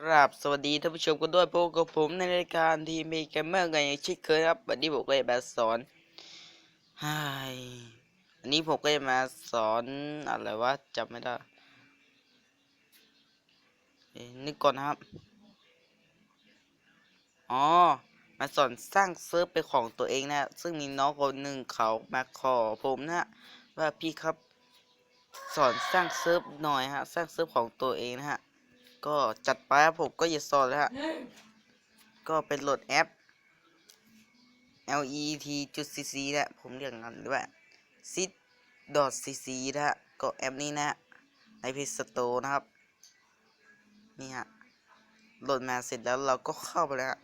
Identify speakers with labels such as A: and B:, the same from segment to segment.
A: กราบสวัสดีท่านผู้ชมกันด้วยพบกับผมในรายการทีมีแกมเมอร์กันอย่างช่นเคยครับวันนี้ผมก็จะมาสอนไฮอันนี้ผมก็จะมาสอนอะไรวะจำไม่ได้นึกก่อนนะครับอ๋อมาสอนสร้างเซิร์ฟเป็นของตัวเองนะ ซึ่งมีน้องคนหนึ่งเขามาขอผมนะ ว่าพี่ครับ สอนสร้างเซิร์ฟหน่อยฮะ สร้างเซิร์ฟของตัวเองนะฮะ ก็จัดไปครับผมก็อย่าสอนแล้วฮะ ก็เป็นโหลดแอป let จุด cc นะผมเรียกงั้นด้วย sit cc นะฮะ ก็แอปนี้นะฮะใน Play Store นะครับ นี่ฮะ โหลดมาเสร็จแล้วเราก็เข้าไปแล้วฮะ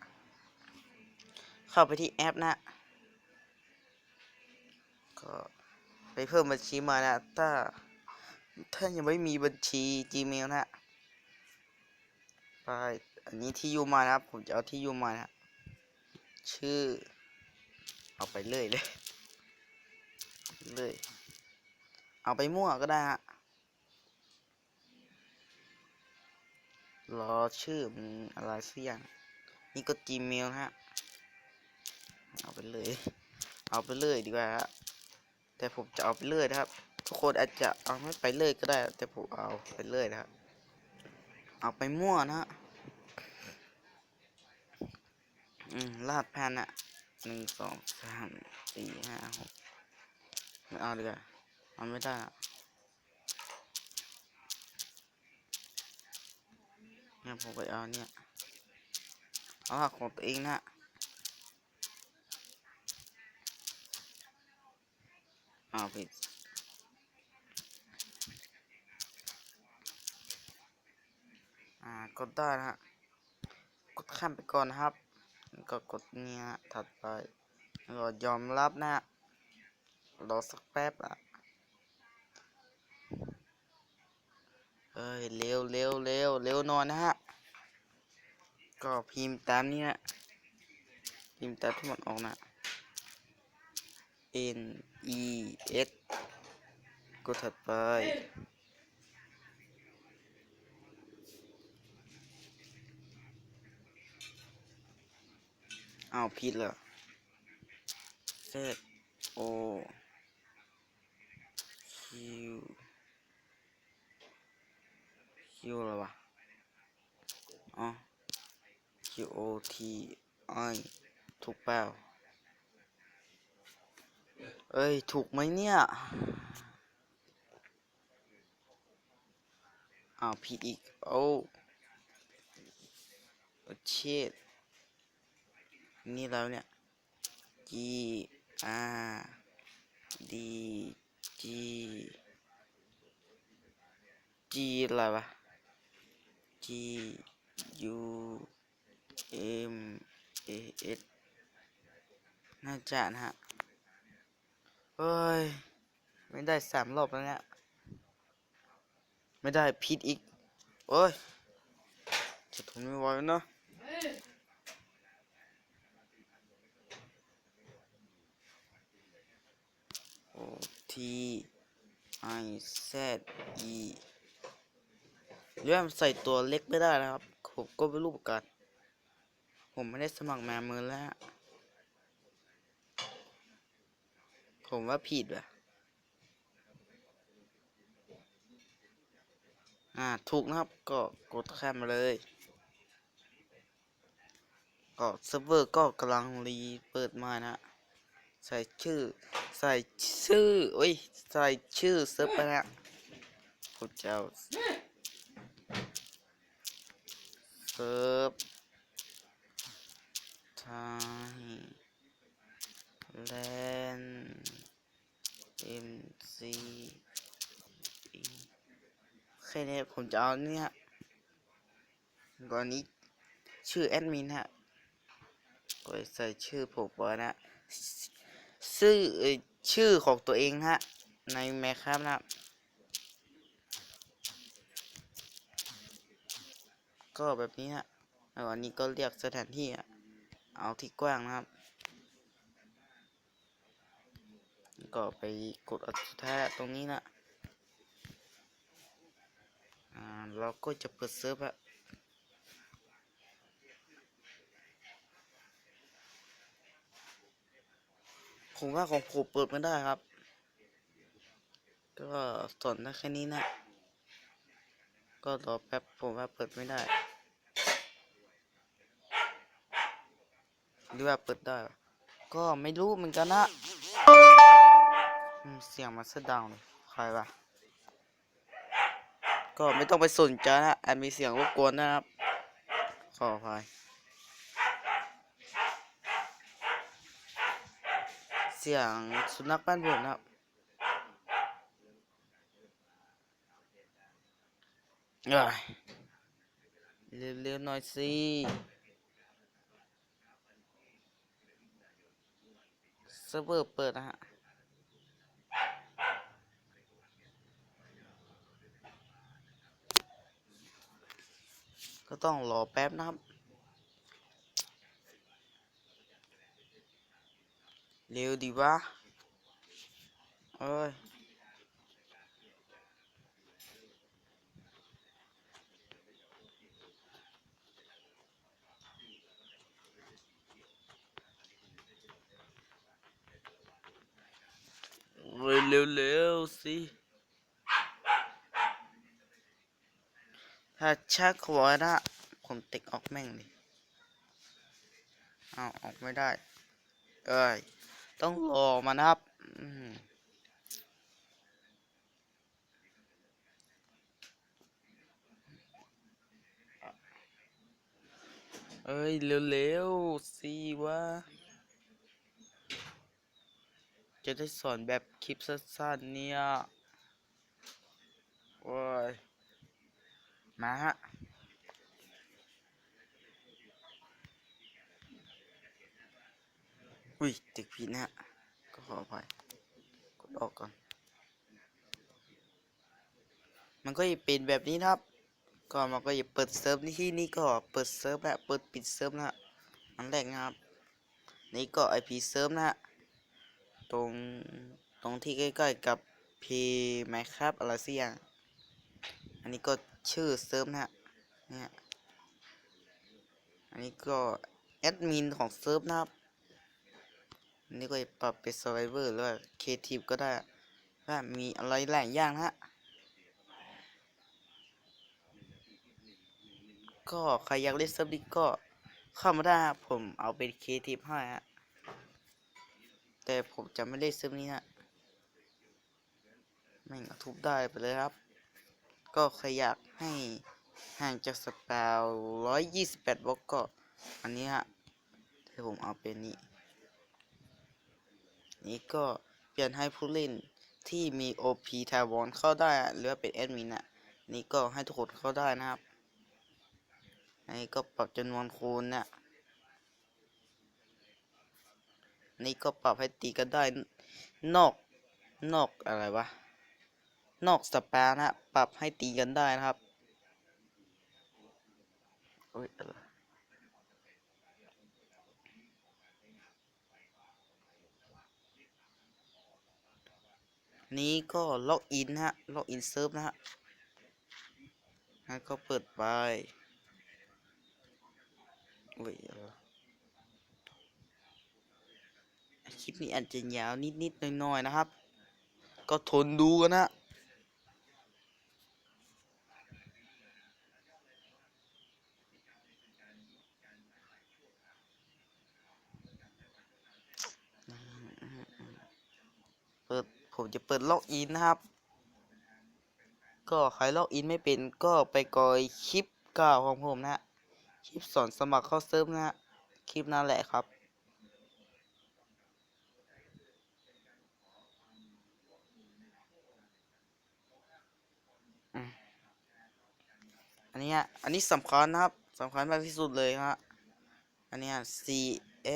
A: เข้าไปที่แอปนะฮะก็ไปเพิ่มบัญชีมานะ ถ้า ถ้ายังไม่มีบัญชี Gmail นะ ฮะไปอันนี้ที่อยู่มานะครับ ผมจะเอาที่อยู่มานะชื่อ เอาไปเลยเลยเลย เอาไปมั่วก็ได้ฮะ รอชื่อมันอะไรสักอย่าง นี่ก็ Gmail ฮะ เอาไปเลย เอาไปเลยดีกว่าฮะ แต่ผมจะเอาไปเลยนะครับ ทุกคนอาจจะเอาไม่ไปเลยก็ได้ แต่ผมเอาไปเลยนะครับ เอาไปมั่วนะฮะอืมรหัสแผ่นอะหนึ่งสองสามสี่ห้าหกไม่เอาดีกว่าเอาไม่ได้อะเนี่ยผมไปเอาเนี่ย เอาหัสของตัวเองนะอ้าวผิด อ่ากดได้นะฮะกดข้ามไปก่อนนะครับ ก็กดเนี่ยถัดไปแล้วก็ยอมรับนะฮะรอสักแป๊บอะเอ้ยเร็วเร็วเร็วเร็วนอนนะฮะก็พิมพ์ตามนี้นะพิมพ์ตามที่มันออกนะ N E S กดถัดไป อ้าวผิดเหรอ Z O Q Q อะไรวะอ๋อ Q O T I ถูกเปล่าเอ้ย ถูกไหมเนี่ยอ้าวผิดอีก โอ้เชิด นี่แล้วเนี่ย G R D G G อะไรวะ G U M A S น่าจะนะฮะเฮ้ย ไม่ได้สามรอบแล้วเนี่ย ไม่ได้ผิดอีกโอ้ยจะทนไม่ไหวแล้เนะ O T I Z E เรื่องใส่ตัวเล็กไม่ได้นะครับ ผมก็ไม่รู้ประกาศผมไม่ได้สมัครแมามือแล้ว ผมว่าผิดว่ะอ่า ถูกนะครับ ก็กดข้ามมาเลยก็เซิร์ฟเวอร์ก็กำลังรีเปิดมานะ ใส่ชื่อ ใส่ชื่อโอ้ย ใส่ชื่อเซิร์ฟไปนะผมจะเอาเซิร์ฟไทยแลนเอ็มซีแค่นี้ผมจะเอาเนี่ยก่อนนี้ชื่อแอดมินฮะก็ใส่ชื่อผมไว้นะ ชื่อชื่อของตัวเองฮะ ในแมคครับนะก็แบบนี้ฮะแล้วอันนี้ก็เรียกสถานที่อะเอาที่กว้างนะครับ ก็ไปกดอันสุดท้ายตรงนี้นะอ่าเราก็จะเปิดเซิร์ฟอะ ผมว่าของผมเปิดไม่ได้ครับ ก็สอนได้แค่นี้นะ ก็รอแป๊บผมว่าเปิดไม่ได้หรือว่าเปิดได้ ก็ไม่รู้เหมือนกันนะเสียงมันสดังเลยใครวะก็ไม่ต้องไปสนใจนะอาจมีเสียงรบกวนนะครับ ขออภัย เสียงสุนัขบ้านผมนะครับเอ้ยเร็วๆหน่อยสิเซิร์ฟเวอร์เปิดนะฮะก็ต้องรอแป๊บนะครับ เร็วดีวะเอ้ยเร็วเร็วสิ ถ้าชักหัวนะผมติกออกแม่งดิเอาออกไม่ได้ เอ้ย ต้องรอมานะครับเอ้ยเร็วๆสิวะจะได้สอนแบบคลิปสั้นๆเนี่ย โอ้ย มาฮะ อุ้ยติดผิดนะฮะก็ขออภัยกดออกก่อน มันก็จะเป็นแบบนี้ครับ ก็มันก็จะเปิดเซิร์ฟที่นี่ก็เปิดเซิร์ฟและเปิดปิดเซิร์ฟนะอันแรกนะครับ นี่ก็ IP เซิร์ฟนะฮะตรงตรงที่ใกล้ๆกับ P Minecraft อะไรสักอย่างอันนี้ก็ชื่อเซิร์ฟนะฮะเนี่ยอันนี้ก็แอดมินของเซิร์ฟนะครับ นนี้ก็ปรับเป็น Survivor หรือว่า Creative ก็ได้ว่ามีอะไรหลายอย่างนะฮะ ก็ใครอยากเล่นซิร์ฟนี้ก็เข้ามาได้ผมเอาเป็น Creative ให้ฮะ แต่ผมจะไม่เล่นซิร์ฟนี้ฮะแม่งทุบได้ไปเลยครับ ก็ใครอยากให้ห่างจากสเปลร้อยยี่สิบแปดบล็อกก็ อันนี้ฮะที่ผมเอาเป็นนี้ นี่ก็เปลี่ยนให้ผู้เล่นที่มี OP ทาวอนเข้าได้หรือว่าเป็นแอดมินอะ นี่ก็ให้ทุกคนเข้าได้นะครับอันนี้ก็ปรับจำนวนคูณเนี่ยนี่ก็ปรับให้ตีกันได้ นอกนอกอะไรวะ นอกสปานฮะปรับให้ตีกันได้นะครับโอ้ยอะไร นี้ก็ล็อกอินนะฮะ ล็อกอินเซิร์ฟนะฮะงั้นก็เปิดไปอุ้ยอะไรวคลิปนี้อาจจะยาวนิดๆหน่อยๆนะครับ ก็ทนดูกันนะ เปิดผมจะเปิ ดล็อกอินนะครับ ก็ใครล็อกอินไม่เป็นก็ไปกอยคลิปเก่าของผมนะฮะคลิปสอนสมัครเข้าเซิร์ฟนะฮะคลิปนั่นแหละครับอันนี้อันนี้สำคัญนะครับสำคัญมากที่สุดเลยฮะอันนี้ C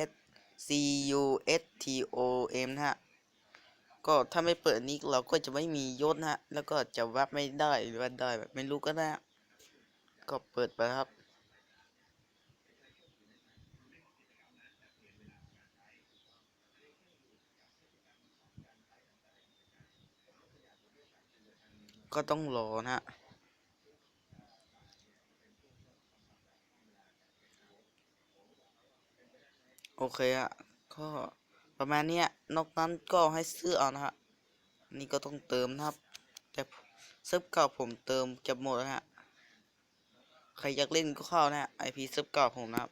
A: S C U S T O M นะฮะ ก็ถ้าไม่เปิดนี้เราก็จะไม่มียศนะฮะ แล้วก็จะวับไม่ได้หรือว่าได้แบบไม่รู้ก็ได้ก็เปิดไปครับ ก็ต้องรอนะฮะโอเคอะก็ ประมาณเนี้ยนอกนั้นก็ให้ซื้อเอานะฮะนี่ก็ต้องเติมนะครับ แต่เซิร์ฟเก่าผมเติมเก็บหมดแล้วฮะใครอยากเล่นก็เข้านะฮะไอพีเซิร์ฟเก่าผมนะครับ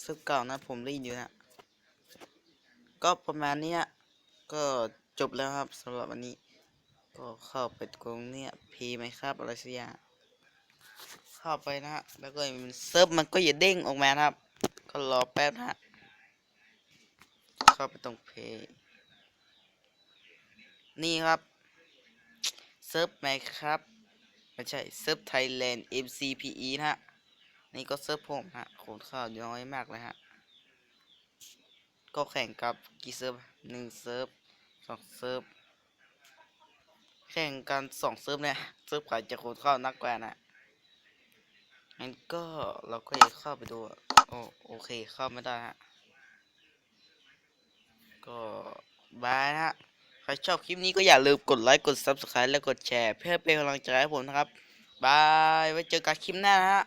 A: เซิร์ฟเก่านะผมเล่นอยู่นะก็ประมาณนี้ก็จบแล้วครับสำหรับวันนี้ ก็เข้าไปตรงเนี้ยพีไหมครับอะไรสักอย่างเข้าไปนะฮะแล้วก็เซิร์ฟมันก็อย่าเด้งออกมาครับ ก็รอแป๊บนะฮะ เข้าไปตรงเพย์นี่ครับเซิร์ฟไหมครับไม่ใช่เซิร์ฟไทยแลนด์ MCPE นะฮะ นี่ก็เซิร์ฟผมฮะคนเข้าน้อยมากเลยฮะ ก็แข่งกับกี่เซิร์ฟหนึ่งเซิร์ฟสองเซิร์ฟแข่งกันสองเซิร์ฟเนี่ยเซิร์ฟใครจะคนเข้านักกว่านะงั้นก็เราก็จะเข้าไปดู โอโอเคเข้าไม่ได้ฮะ ก็บายนะฮะใครชอบคลิปนี้ก็อย่าลืมกดไลค์กด Subscribe และกดแชร์ เพื่อเป็นกำลังใจให้ผมนะครับบายไว้เจอกันคลิปหน้านะฮะ